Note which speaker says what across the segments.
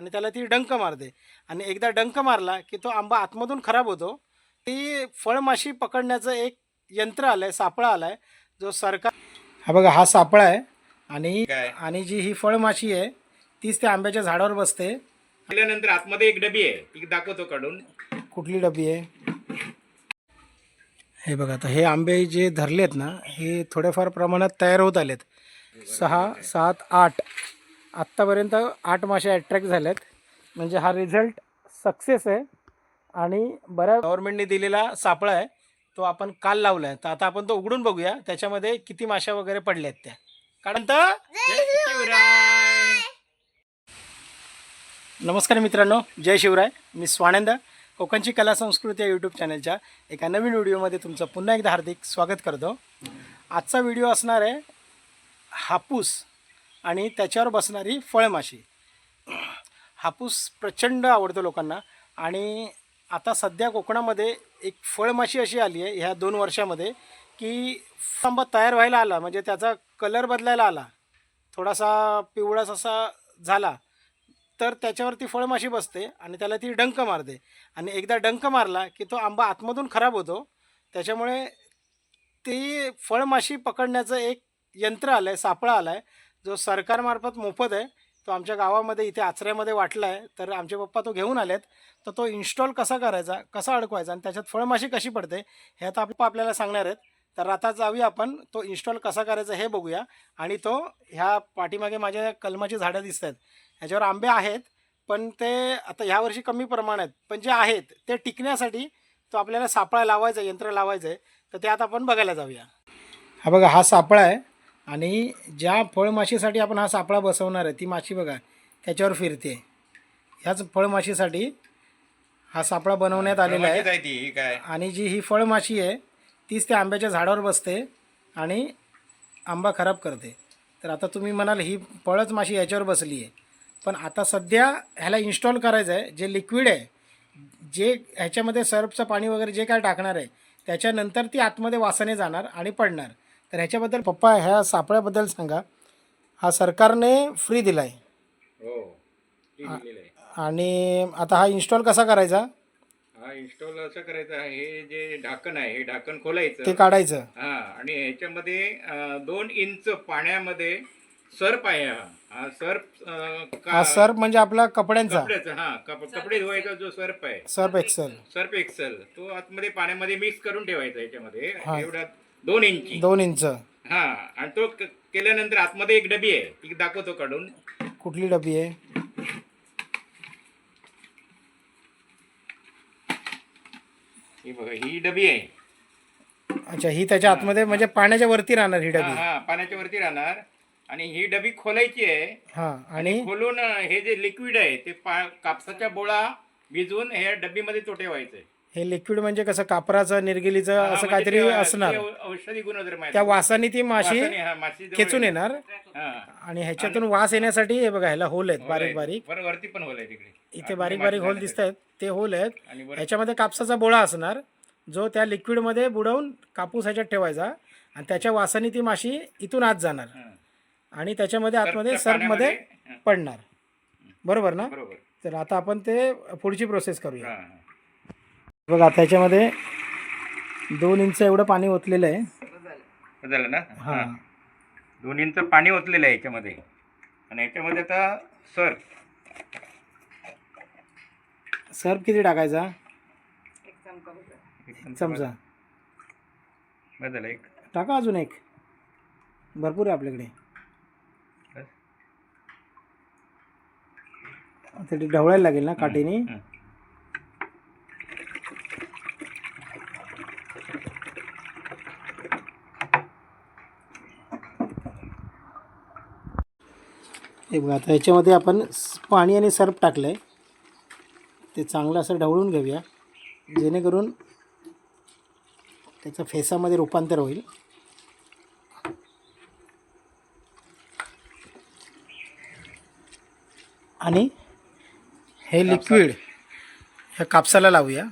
Speaker 1: आणि त्याला ती डंक मारते. आणि एकदा डंक मारला की तो आंबा आतमधून खराब होतो. ती फळमाशी पकडण्याचं एक यंत्र आलं आहे सापळा आला आहे जो सरकार हा बघा हा सापळा आहे. आणि? आणि जी ही फळमाशी आहे तीच त्या आंब्याच्या झाडावर बसते.
Speaker 2: केल्यानंतर आतमध्ये एक डबी आहे. ती दाखवतो काढून.
Speaker 1: कुठली डबी आहे? हे बघा आता हे आंबे जे धरलेत ना हे थोड्याफार प्रमाणात तयार होत आलेत. सहा सात आठ. आत्तापर्यंत आठ मासे अट्रॅक्ट झालेत. म्हणजे हा रिझल्ट सक्सेस आहे. आणि बऱ्याच गव्हर्नमेंटने दिलेला सापळा आहे. तो आपण काल लावला आहे तर आता आपण तो उघडून बघूया. त्याच्यामध्ये किती माशा वगैरे पडल्या आहेत त्या. कारण तर. नमस्कार मित्रांनो. जय शिवराय. मी स्वानंद. कोकणची कला संस्कृती या यूट्यूब चॅनलच्या एका नवीन व्हिडिओमध्ये तुमचं पुन्हा एकदा हार्दिक स्वागत करतो. आजचा व्हिडिओ असणार आहे हापूस. आणि त्याच्यावर बसणारी फळमाशी. हापूस प्रचंड आवडतो लोकांना आणि आता सध्या कोकणामध्ये एक फळमाशी अशी आली आहे ह्या दोन वर्षामध्ये की आंबा तयार व्हायला आला म्हणजे त्याचा कलर बदलायला आला थोडासा पिवळास असा झाला तर त्याच्यावरती फळमाशी बसते आणि त्याला ती डंक मारते. आणि एकदा डंक मारला की तो आंबा आतमधून खराब होतो. त्याच्यामुळे ती फळमाशी पकडण्याचं एक यंत्र आलं आहे सापळा आला आहे जो सरकारमार्फत मोफत आहे तो आमच्या गावामध्ये इथे आचऱ्यामध्ये वाटला आहे तर आमचे पप्पा तो घेऊन आलेत. तर तो इन्स्टॉल कसा करायचा कसा अडकवायचा आणि त्याच्यात फळमाशी कशी पडते हे आता पप्पा आपल्याला सांगणार आहेत. तर आता जाऊया आपण तो इन्स्टॉल कसा करायचा हे बघूया. आणि तो ह्या पाठीमागे माझ्या कलमाची झाडं दिसत आहेत. ह्याच्यावर आंबे आहेत पण ते आता ह्यावर्षी कमी प्रमाणात पण जे आहेत ते टिकण्यासाठी तो आपल्याला सापळा लावायचा आहे यंत्र लावायचं आहे. तर ते आता आपण बघायला जाऊया. हा बघा हा सापळा आहे. आणि ज्या फळमाशीसाठी आपण हा सापळा बसवणार आहे ती माशी बघा त्याच्यावर फिरते. ह्याच फळमाशीसाठी हा सापळा बनवण्यात आलेला आहे. आणि जी ही फळमाशी आहे तीच त्या आंब्याच्या झाडावर बसते आणि आंबा खराब करते. तर आता तुम्ही म्हणाल ही फळच माशी याच्यावर बसली आहे. पण आता सध्या ह्याला इन्स्टॉल करायचं आहे जे लिक्विड आहे जे ह्याच्यामध्ये सर्फचं पाणी वगैरे जे काय टाकणार आहे त्याच्यानंतर ती आतमध्ये वासाने जाणार आणि पडणार. तर ह्याच्याबद्दल पप्पा ह्या सापळ्याबद्दल सांगा. हा सरकारने फ्री दिला आहे
Speaker 2: हो आहे.
Speaker 1: आणि आता हा इन्स्टॉल कसा करायचा?
Speaker 2: हा इन्स्टॉल असं करायचं हे जे ढाकण आहे हे ढाकण खोलायचं.
Speaker 1: ते काढायचं.
Speaker 2: हा आणि ह्याच्यामध्ये दोन इंच पाण्यामध्ये सर्प आहे हा. सर्प
Speaker 1: हा सर्फ म्हणजे आपला कपड्यांचा.
Speaker 2: कपड्याचा हा कप- कपडे धुवायचा जो सर्प आहे.
Speaker 1: सर्फ एक्सेल
Speaker 2: सर्प एक्सेल तो आतमध्ये पाण्यामध्ये मिक्स करून ठेवायचा याच्यामध्ये
Speaker 1: हा.
Speaker 2: दोन इंची.
Speaker 1: दोन इंच.
Speaker 2: हा आणि तो क- केल्यानंतर आतमध्ये एक डबी आहे. ती दाखवतो काढून.
Speaker 1: कुठली डबी आहे?
Speaker 2: ही बघा ही डबी आहे.
Speaker 1: अच्छा ही त्याच्या आतमध्ये म्हणजे पाण्याच्या वरती राहणार ही
Speaker 2: हा
Speaker 1: डबी.
Speaker 2: हा पाण्याच्या वरती राहणार. आणि ही डबी खोलायची आहे.
Speaker 1: हा आणि?
Speaker 2: खोलून अं, हे जे लिक्विड आहे ते पा कापसाच्या बोळा भिजवून हे डबीमध्ये तो ठेवायचंय
Speaker 1: हे लिक्विड म्हणजे कसं कापराचं निर्गिलीचं असं
Speaker 2: म्हणजे
Speaker 1: काहीतरी असणार.
Speaker 2: औषधी गुणधर्म.
Speaker 1: त्या वासाने ती माशी खेचून येणार. आणि ह्याच्यातून वास येण्यासाठी हे बघा ह्याला होल आहेत बारीक. बारीक.
Speaker 2: बरं वरती पण होल आहे तिकडे.
Speaker 1: इथे बारीक बारीक होल दिसत आहेत. ते होल आहेत. ह्याच्यामध्ये कापसाचा बोळा असणार जो त्या लिक्विडमध्ये बुडवून कापूस ह्याच्यात ठेवायचा. आणि त्याच्या वासाने ती माशी इथून आत जाणार. आणि त्याच्यामध्ये आतमध्ये सर्फमध्ये पडणार. बरोबर ना?
Speaker 2: बरोबर.
Speaker 1: तर आता आपण ते पुढची प्रोसेस करूया. बघा त्याच्यामध्ये दोन इंच एवढं पाणी ओतलेलं आहे.
Speaker 2: झालं ना?
Speaker 1: हा.
Speaker 2: दोन इंच पाणी ओतलेलं आहे याच्यामध्ये. आणि याच्यामध्ये आता सर
Speaker 1: सर्फ किती टाकायचा?
Speaker 2: एक
Speaker 1: चमचा
Speaker 2: बस झालं एक.
Speaker 1: टाका अजून एक. भरपूर आहे आपल्याकडे.
Speaker 2: बस.
Speaker 1: आता ते ढवळायला लागेल ना काठीने?
Speaker 2: हं.
Speaker 1: हे बघा आता याच्यामध्ये आपण पाणी आणि सर्फ टाकलं आहे ते चांगलं असं ढवळून घेऊया. जेणेकरून त्याचं फेसामध्ये रूपांतर होईल. आणि हे लिक्विड ह्या कापसाला लावूया.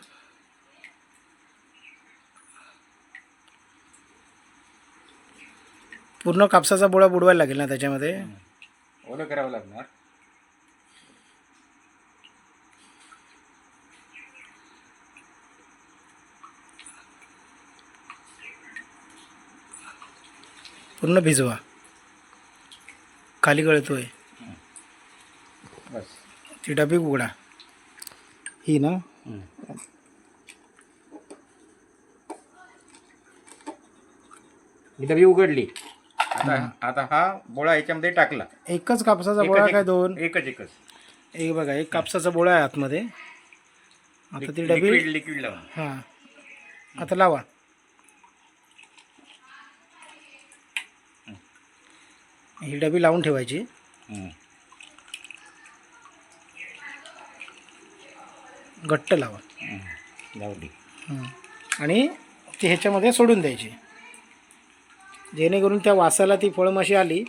Speaker 1: पूर्ण कापसाचा बोळा बुडवायला लागेल ना त्याच्यामध्ये?
Speaker 2: फॉलो करावं लागणार.
Speaker 1: पूर्ण भिजवा. खाली गळतोय.
Speaker 2: बस.
Speaker 1: ती डबी उघडा. ही ना?
Speaker 2: ही डबी उघडली. आता आता हा बोळा याच्यामध्ये टाकला.
Speaker 1: एकच कापसाचा बोळा काय दोन?
Speaker 2: एकच एकच.
Speaker 1: एक बघा एक कापसाचा बोळा आहे आतमध्ये. आता ती डबी
Speaker 2: लिक्विड लिक्विड लावून.
Speaker 1: हां. आता लावा. ही डबी लावून ठेवायची. घट्ट लावा. हं. आणि ती ह्याच्यामध्ये सोडून द्यायची. जेणेकरून त्या वासाला ती फळमाशी आली.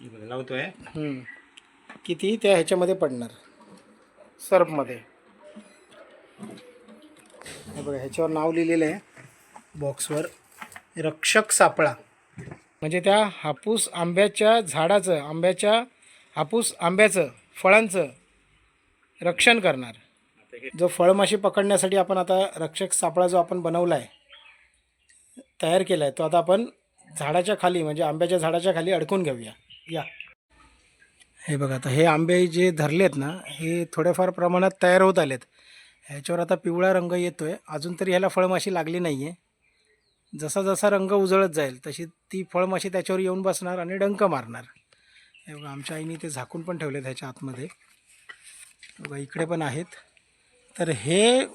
Speaker 2: लावतोय?
Speaker 1: हं, की ती त्या ह्याच्यामध्ये पडणार. सर्फमध्ये. हे बघा ह्याच्यावर नाव लिहिलेलं आहे. बॉक्सवर रक्षक सापळा. म्हणजे त्या हापूस आंब्याच्या झाडाचं आंब्याच्या हापूस आंब्याचं फळांचं रक्षण करणार. जो फळमाशी पकडण्यासाठी आपण आता रक्षक सापळा जो आपण बनवला आहे तयार केला आहे तो आता आपण झाडाच्या खाली म्हणजे आंब्याच्या झाडाच्या खाली अडकून घेऊया. या. हे बघा आता हे आंबे जे धरले आहेत ना हे थोड्याफार प्रमाणात तयार होत आलेत. ह्याच्यावर आता पिवळा रंग येतो आहे अजून तरी ह्याला फळमाशी लागली नाही आहे जसा जसा रंग उजळत जाईल तशी ती फळमाशी त्याच्यावर येऊन बसणार आणि डंक मारणार. हे बघा आमच्या आईने ते झाकून पण ठेवलेत ह्याच्या आतमध्ये. बघा इकडे पण आहेत. तर हे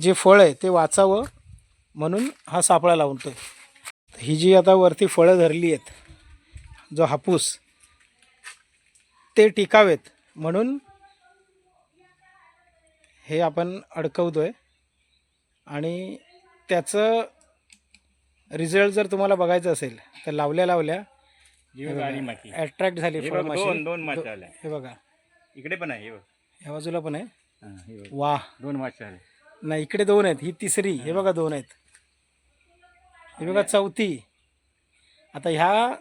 Speaker 1: जे फळ आहे ते वाचावं म्हणून हा सापळा लावतोय. ही जी आता वरती फळं धरली आहेत जो हापूस ते टिकावेत म्हणून हे आपण अडकवतोय. आणि त्याचं रिझल्ट जर तुम्हाला बघायचं असेल तर लावल्या लावल्या अट्रॅक्ट झाली
Speaker 2: हे बघ,
Speaker 1: हे
Speaker 2: इकडे पण आहे.
Speaker 1: ह्या बाजूला पण आहे. वा
Speaker 2: दोन मासे
Speaker 1: नाही इकडे दोन आहेत ही तिसरी हे बघा दोन आहेत. हे बघा चौथी. आता ह्या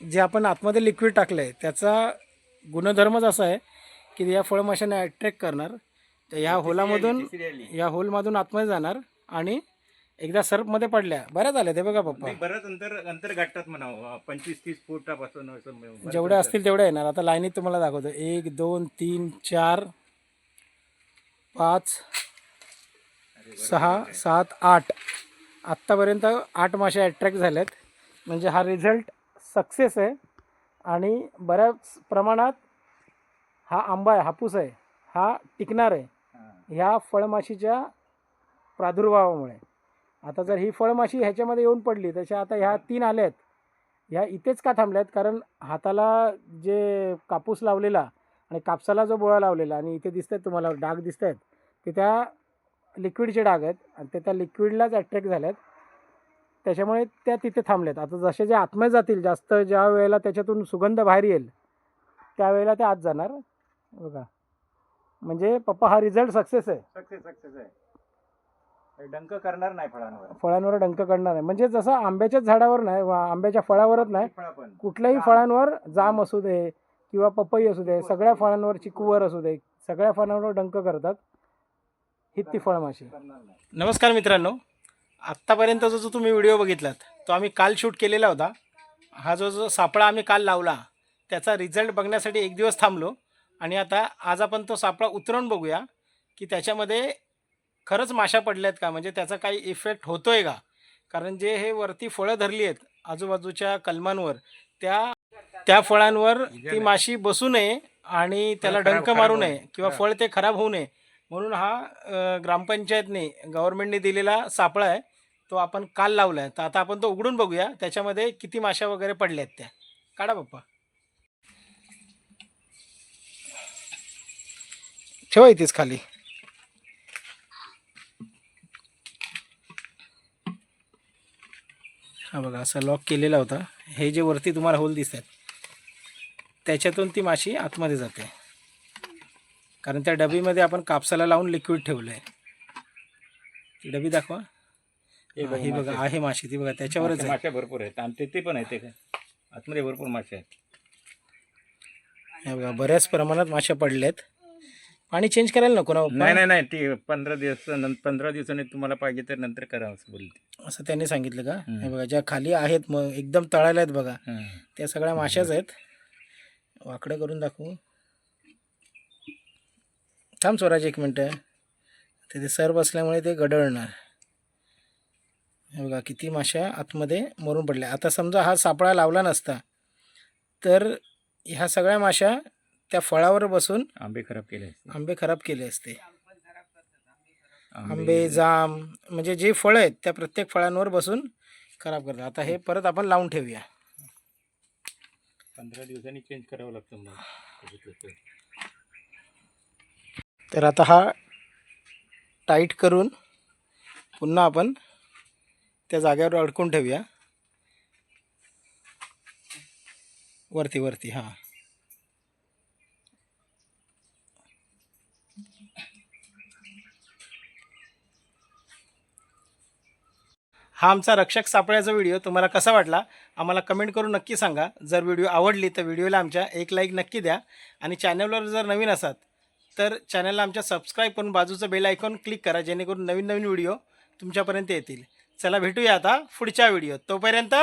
Speaker 1: जे आपण आतमध्ये लिक्विड टाकलं आहे त्याचा गुणधर्मच असा आहे की या फळमाशांना अट्रॅक्ट करणार. तर ह्या होलामधून या होलमधून आतमध्ये जाणार आणि एकदा सर्फमध्ये पडल्या. बऱ्याच आल्या ते बघा पप्पा.
Speaker 2: बरंच अंतर अंतर गाठतात म्हणा पंचवीस तीस फुटापासून
Speaker 1: जेवढ्या
Speaker 2: अंतर.
Speaker 1: असतील तेवढ्या येणार. आता लाईनीत तुम्हाला दाखवतो. एक दोन तीन चार पाच सहा सात आठ. आत्तापर्यंत आठ मासे अट्रॅक्ट झाल्यात म्हणजे हा रिझल्ट सक्सेस आहे. आणि बऱ्याच प्रमाणात हा आंबा आहे हापूस आहे हा टिकणार आहे. ह्या फळमाशीच्या प्रादुर्भावामुळे. आता जर ही फळमाशी ह्याच्यामध्ये येऊन पडली तशा आता ह्या तीन आल्या आहेत ह्या इथेच का थांबल्यात? कारण हाताला जे कापूस लावलेला आणि कापसाला जो बोळा लावलेला आणि इथे दिसत आहेत तुम्हाला डाग दिसत आहेत ते त्या लिक्विडचे डाग आहेत आणि ते त्या लिक्विडलाच अट्रॅक्ट झाल्यात. त्याच्यामुळे त्या तिथे थांबल्यात. आता जसे जे आतमध्ये जातील जास्त ज्या वेळेला त्याच्यातून सुगंध बाहेर येईल त्यावेळेला ते आत जाणार. बघा. म्हणजे पप्पा हा रिझल्ट सक्सेस आहे.
Speaker 2: सक्सेस सक्सेस आहे. हे डंक करणार नाही फळांवर.
Speaker 1: फळांवर डंक करणार आहे म्हणजे जसं आंब्याच्याच झाडावर नाही वा आंब्याच्या फळावरच नाही कुठल्याही फळांवर जाम असू दे किंवा पपई असू दे सगळ्या फळांवर चिकूवर असू दे सगळ्या फळांवर डंक करतात. ही ती फळमाशी. नमस्कार मित्रांनो. आत्तापर्यंत जो जो तुम्ही व्हिडिओ बघितलात तो आम्ही काल शूट केलेला होता. हा जो जो सापळा आम्ही काल लावला त्याचा रिझल्ट बघण्यासाठी एक दिवस थांबलो. आणि आता आज आपण तो सापळा उतरवून बघूया की त्याच्यामध्ये खरंच माशा पडल्यात का? म्हणजे त्याचा काही इफेक्ट होतोय का? कारण जे हे वरती फळं धरली आहेत आजूबाजूच्या कलमांवर त्या त्या फळांवर ती माशी बसू नये आणि त्याला डंक मारू नये. किंवा. फळ ते खराब होऊ नये. म्हणून हा ग्रामपंचायतने गव्हर्मेंटने दिलेला सापळा आहे. तो आपण काल लावला आहे तर आता आपण तो उघडून बघूया. त्याच्यामध्ये किती माशा वगैरे पडल्या आहेत त्या. काढा पप्पा. ठेवा इथेच खाली. हा बघा असा लॉक केलेला होता. हे जे वरती तुम्हाला होल दिसत आहेत त्याच्यातून ती माशी आतमध्ये जाते. कारण त्या डबीमध्ये आपण कापसाला लावून लिक्विड ठेवलं आहे ती डबी दाखवा.
Speaker 2: हे
Speaker 1: हा,
Speaker 2: बघा
Speaker 1: ही बघा
Speaker 2: मासे.
Speaker 1: आहे माशी ती बघा त्याच्यावरच
Speaker 2: मासे- मासे भरपूर आहेत. आणि ते- ते पण आहेत आतमध्ये भरपूर मासे आहेत.
Speaker 1: हे बघा बऱ्याच प्रमाणात माशा पडल्या आहेत पाणी चेंज करायला नको ना पप्पा?
Speaker 2: नाही नाही नाही ती पंधरा दिवस पंधरा दिवसांनी तुम्हाला पाहिजे तर नंतर करा असं बोलते
Speaker 1: असं त्यांनी सांगितलं का. हे बघा ज्या खाली आहेत मग एकदम तळायला आहेत बघा.
Speaker 2: हं.
Speaker 1: त्या सगळ्या माशाच आहेत. वाकडं करून दाखवू. थांब स्वराज एक मिनटं. तिथे सर बसल्यामुळे ते गडळणार हे बघा किती माश्या आतमध्ये मरून पडल्या. आता समजा हा सापळा लावला नसता तर ह्या सगळ्या माश्या त्या फळावर बसून
Speaker 2: आंबे खराब केले
Speaker 1: आंबे खराब केले असते. आंबे जाम म्हणजे जे फळं आहेत त्या प्रत्येक फळांवर बसून खराब करतात. आता हे परत आपण लावून ठेवूया.
Speaker 2: पंधरा दिवसांनी चेंज करावं लागतं तर.
Speaker 1: आता हा टाईट करून पुन्हा आपण त्या जागेवर अडकून ठेवूया वरती वरती हां हा आमचा रक्षक सापळ्याचा व्हिडिओ तुम्हाला कसा वाटला आम्हाला कमेंट करून नक्की सांगा जर व्हिडिओ आवडली तर व्हिडिओला आमच्या एक लाईक नक्की द्या आणि चॅनलवर जर नवीन असाल तर चॅनलला आमच्या सबस्क्राईब करून बाजूचं बेल आयकॉन क्लिक करा जेणेकरून नवीन नवीन व्हिडिओ तुमच्यापर्यंत येतील. चला भेटूया आता पुढच्या व्हिडिओ तोपर्यंत